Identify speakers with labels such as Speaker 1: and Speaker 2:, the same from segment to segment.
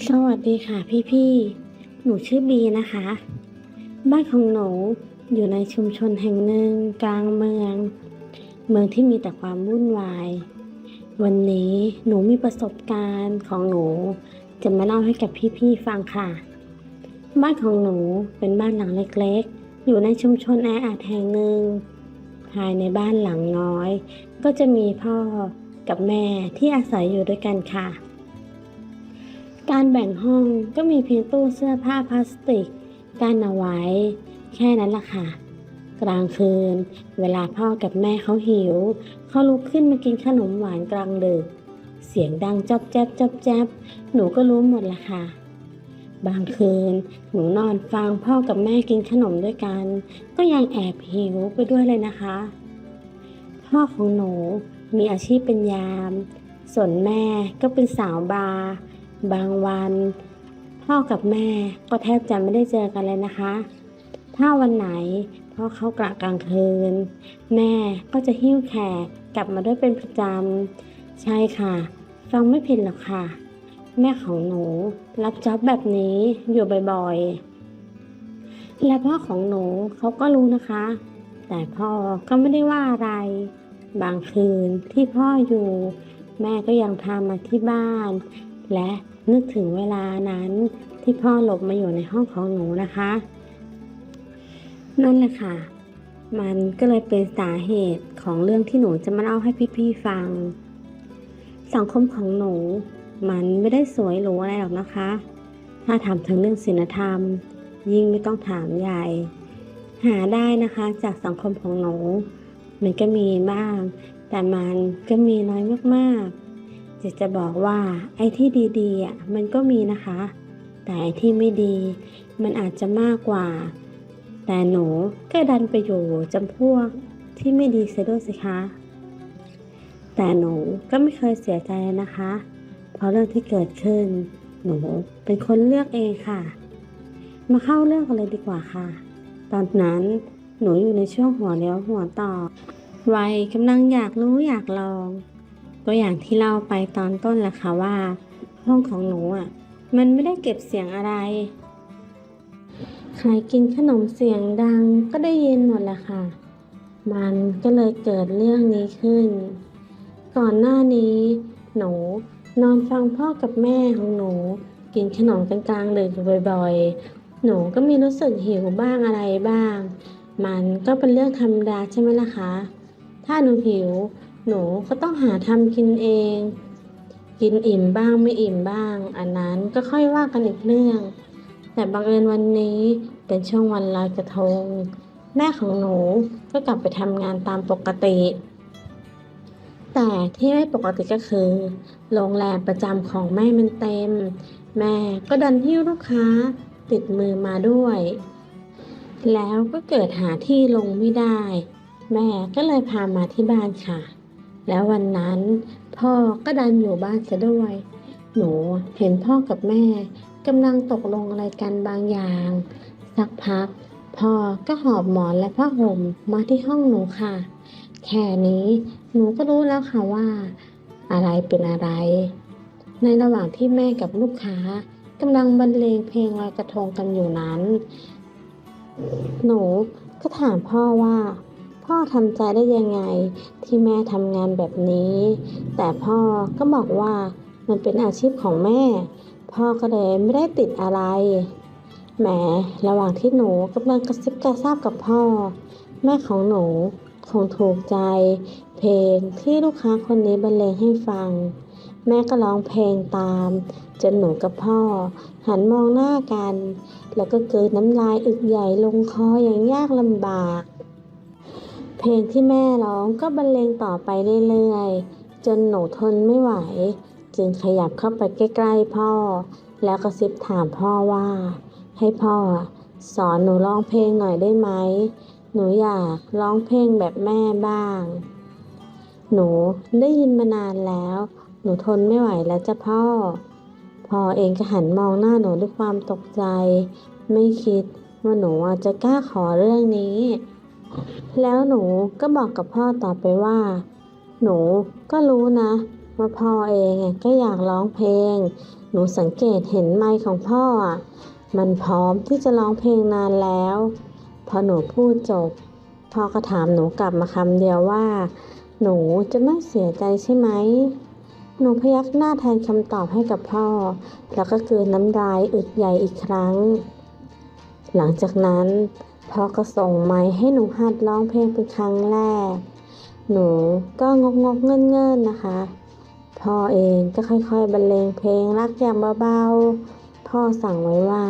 Speaker 1: สวัสดีค่ะพี่ๆ หนูชื่อบีนะคะ บ้านของหนูอยู่ในชุมชนแห่งหนึ่งกลางเมือง เมืองที่มีแต่ความวุ่นวาย วันนี้หนูมีประสบการณ์ของหนู จะมาเล่าให้กับพี่ๆฟังค่ะ บ้านของหนูเป็นบ้านหลังเล็กๆ อยู่ในชุมชนแออัดแห่งหนึ่ง ภายในบ้านหลังน้อย ก็จะมีพ่อกับแม่ที่อาศัยอยู่ด้วยกันค่ะ การแบ่งห้องก็มีเพียงตู้เสื้อผ้าพลาสติกกั้นเอาไว้ แค่นั้นล่ะค่ะ กลางคืน เวลาพ่อกับแม่เขาหิว เขาลุกขึ้นมากินขนมหวานกลางดึก เสียงดังจอบแจ๊บจอบแจ๊บหนูก็รู้หมดละค่ะ บางคืน หนูนอนฟังพ่อกับแม่กินขนมด้วยกัน ก็ยังแอบหิวไปด้วยเลยนะคะ พ่อของหนูมีอาชีพเป็นยาม ส่วนแม่ก็เป็นสาวบาร์ บางวันพ่อกับแม่ก็แทบจะไม่ได้เจอกันเลยนะคะ ถ้าวันไหนพ่อเขากะกลางคืน แม่ก็จะหิ้วแขกกลับมาด้วยเป็นประจำ ใช่ค่ะ ฟังไม่ผิดหรอกค่ะ แม่ของหนูรับจ็อบแบบนี้อยู่บ่อยๆ และพ่อของหนูเขาก็รู้นะคะ แต่พ่อก็ไม่ได้ว่าอะไร บางคืนที่พ่ออยู่ แม่ก็ยังพามาที่บ้าน และ นึกถึงเวลานั้นที่พ่อหลบมาอยู่ในห้องของหนูนะคะ นั่นแหละค่ะ มันก็เลยเป็นสาเหตุของเรื่องที่หนูจะมาเล่าให้พี่ๆฟัง สังคมของหนู มันไม่ได้สวยหรูอะไรหรอกนะคะ ถ้าถามถึงเรื่องศีลธรรม ยิ่งไม่ต้องถามใหญ่ หาได้นะคะจากสังคมของหนู มันก็มีบ้าง แต่มันก็มีน้อยมากๆ จะจะบอกว่าไอ้ที่ดีๆอะมันก็มีนะคะ แต่ไอ้ที่ไม่ดี มันอาจจะมากกว่า แต่หนูก็ดันไปอยู่จำพวกที่ไม่ดีเสียด้วยสิคะ แต่หนูก็ไม่เคยเสียใจนะคะ เพราะเรื่องที่เกิดขึ้น หนูเป็นคนเลือกเองค่ะ มาเข้าเรื่องกันเลยดีกว่าค่ะ ตอนนั้นหนูอยู่ในช่วงหัวเลี้ยวหัวต่อ วัยกำลังอยากรู้อยากลอง ก็อย่างที่เล่าไปตอนต้นแหละค่ะว่า ห้องของหนูอะ มันไม่ได้เก็บเสียงอะไร ใครกินขนมเสียงดังก็ได้ยินหมดแหละค่ะ มันก็เลยเกิดเรื่องนี้ขึ้น ก่อนหน้านี้ หนูนอนฟังพ่อกับแม่ของหนู กินขนมกลางดึกอยู่บ่อยๆ หนูก็มีรู้สึกหิวบ้างอะไรบ้าง มันก็เป็นเรื่องธรรมดาใช่ไหมล่ะคะ ถ้าหนูหิว หนูก็ต้องหาทำกินเอง กินอิ่มบ้างไม่อิ่มบ้าง อันนั้นก็ค่อยว่ากันอีกเรื่อง แต่บังเอิญวันนี้เป็นช่วงวันลอยกระทง แม่ของหนูก็กลับไปทำงานตามปกติ แต่ที่ไม่ปกติก็คือ โรงแรมประจำของแม่มันเต็ม แม่ก็ดันหิ้วลูกค้าติดมือมาด้วย แล้วก็เกิดหาที่ลงไม่ได้ แม่ก็เลยพามาที่บ้านค่ะ แล้ววันนั้นพ่อก็ดันอยู่บ้านเสียด้วย หนูเห็นพ่อกับแม่กำลังตกลงอะไรกันบางอย่าง สักพัก พ่อก็หอบหมอนและผ้าห่มมาที่ห้องหนูค่ะ แค่นี้หนูก็รู้แล้วค่ะว่า อะไรเป็นอะไร ในระหว่างที่แม่กับลูกค้ากำลังบรรเลงเพลงลอยกระทงกันอยู่นั้น หนูก็ถามพ่อว่า พ่อทำใจได้ยังไงที่แม่ทำงานแบบนี้ แต่พ่อก็บอกว่ามันเป็นอาชีพของแม่ พ่อก็เลยไม่ได้ติดอะไร แหม ระหว่างที่หนูกำลังกระซิบกระซาบกับพ่อ แม่ของหนูคงถูกใจ เพลงที่ลูกค้าคนนี้บรรเลงให้ฟัง แม่ก็ร้องเพลงตาม จนหนูกับพ่อ หันมองหน้ากัน แล้วก็เกิดน้ำลายอึกใหญ่ลงคออย่างยากลำบาก เพลงที่แม่ร้องก็บรรเลงต่อไปเรื่อยๆ จนหนูทนไม่ไหว จึงขยับเข้าไปใกล้ๆพ่อ แล้วก็ซิบถามพ่อว่า ให้พ่อสอนหนูร้องเพลงหน่อยได้ไหม หนูอยากร้องเพลงแบบแม่บ้าง หนูได้ยินมานานแล้ว หนูทนไม่ไหวแล้วจ้ะพ่อ พ่อเองก็หันมองหน้าหนูด้วยความตกใจ ไม่คิดว่าหนูจะกล้าขอเรื่องนี้ แล้วหนูก็บอกกับพ่อต่อไปว่า หนูก็รู้นะ ว่าพ่อเองก็อยากร้องเพลง หนูสังเกตเห็นไมค์ของพ่ออะมันพร้อมที่จะร้องเพลงนานแล้ว พอหนูพูดจบ พ่อก็ถามหนูกลับมาคำเดียวว่า หนูจะไม่เสียใจใช่ไหม หนูพยักหน้าแทนคำตอบให้กับพ่อ แล้วก็กลืนน้ำลายอึดใหญ่อีกครั้ง หลังจากนั้น พ่อก็ส่งไม้ให้หนูหัดร้องเพลงเป็นครั้งแรก หนูก็งกงกเงินเงินๆนะคะ พ่อเองก็ค่อยๆบรรเลงเพลงรักอย่างเบาๆ พ่อสั่งไว้ว่า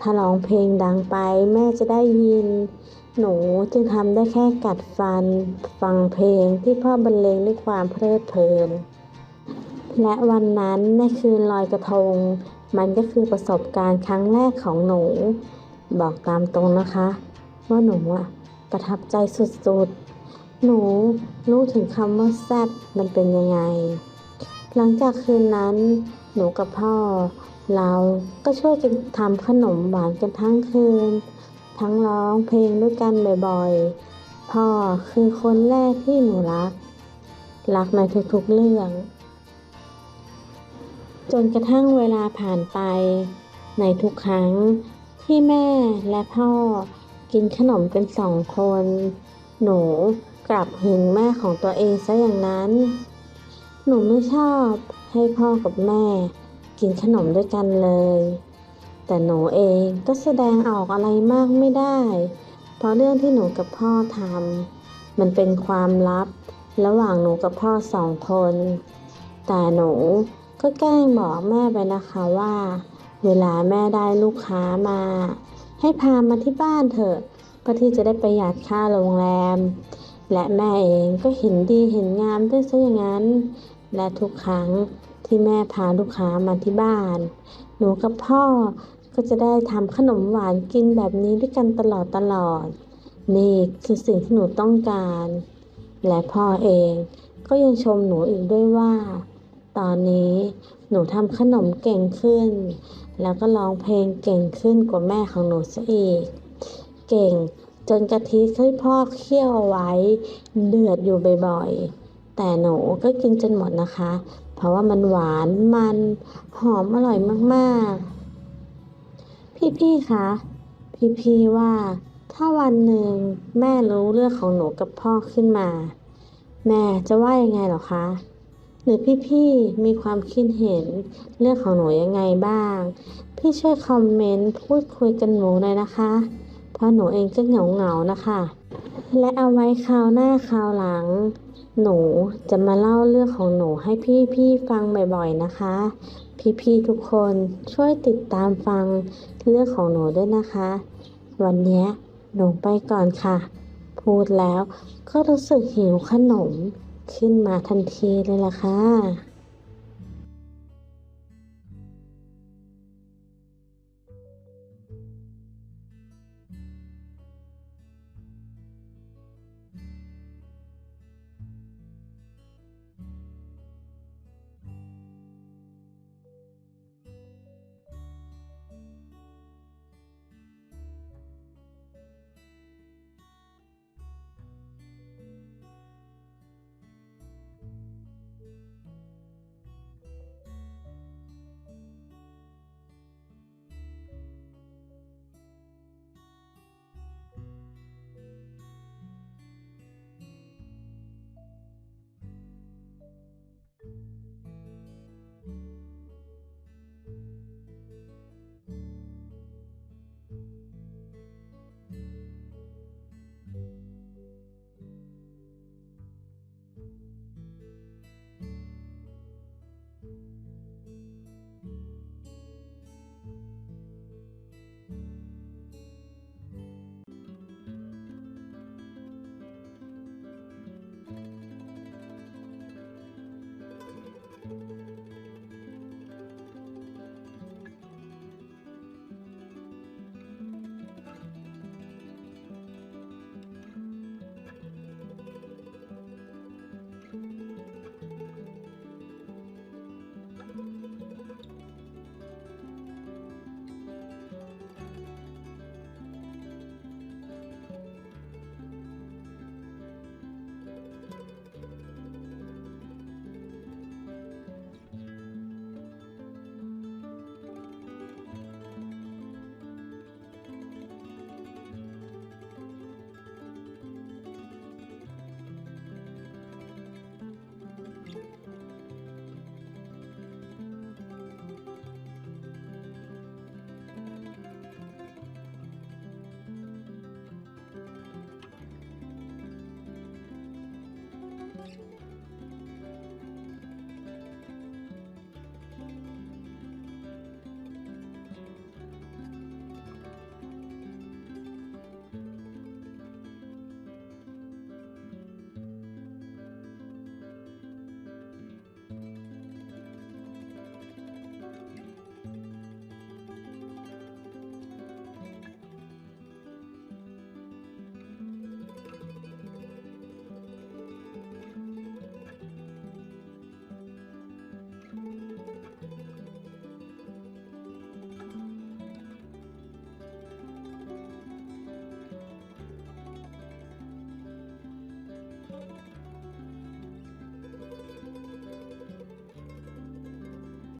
Speaker 1: ถ้าร้องเพลงดังไปแม่จะได้ยิน หนูจึงทำได้แค่กัดฟัน ฟังเพลงที่พ่อบรรเลงด้วยความเพลิดเพลิน และวันนั้นในคืนลอยกระทง มันก็คือประสบการณ์ครั้งแรกของหนู บอกตามตรงนะคะ ว่าหนูอะประทับใจสุดๆ หนูรู้ถึงคำว่าแซ่บมันเป็นยังไง หลังจากคืนนั้น หนูกับพ่อ เราก็ช่วยกันทำขนมหวานกันทั้งคืน ทั้งร้องเพลงด้วยกันบ่อยๆ พ่อคือคนแรกที่หนูรัก รักในทุกๆเรื่อง จนกระทั่งเวลาผ่านไปในทุกครั้ง ที่แม่และพ่อกินขนมเป็นสองคน หนูกลับหึงแม่ของตัวเองซะอย่างนั้น หนูไม่ชอบให้พ่อกับแม่ กินขนมด้วยกันเลย แต่หนูเองก็แสดงออกอะไรมากไม่ได้ เพราะเรื่องที่หนูกับพ่อทำมันเป็นความลับ ระหว่างหนูกับพ่อสองคน แต่หนูก็แกล้งบอกแม่ไปนะคะว่า เวลาแม่ได้ลูกค้ามา ให้พามาที่บ้านเถอะเพื่อที่จะได้ประหยัดค่าโรงแรม และแม่เองก็เห็นดีเห็นงามด้วยซะอย่างนั้น และทุกครั้งที่แม่พาลูกค้ามาที่บ้าน หนูกับพ่อก็จะได้ทำขนมหวานกินแบบนี้ด้วยกันตลอดตลอด นี่คือสิ่งที่หนูต้องการ และพ่อเองก็ยังชมหนูอีกด้วยว่า ตอนนี้หนูทำขนมเก่งขึ้น แล้วก็ร้องเพลงเก่งขึ้นกว่าแม่ของหนูซะอีก เก่งจนกะทิที่พ่อเคี่ยวเอาไว้ เดือดอยู่บ่อยๆ แต่หนูก็กินจนหมดนะคะ เพราะว่ามันหวานมันหอมอร่อยมากๆ พี่ๆ คะ พี่ๆ ว่า ถ้าวันหนึ่งแม่รู้เรื่องของหนูกับพ่อขึ้นมา แม่จะว่ายังไงหรอคะ หรือพี่ๆมีความคิดเห็นเรื่องของหนูยังไงบ้าง พี่ช่วยคอมเมนต์พูดคุยกันหนูหน่อยนะคะ เพราะหนูเองก็เหงาเหงาๆนะคะ และเอาไว้คราวหน้าคราวหลัง หนูจะมาเล่าเรื่องของหนูให้พี่ๆฟังบ่อยๆนะคะ พี่ๆทุกคนช่วยติดตามฟังเรื่องของหนูด้วยนะคะ วันนี้หนูไปก่อนค่ะ พูดแล้วก็รู้สึกหิวขนม ขึ้นมาทันทีเลยล่ะค่ะ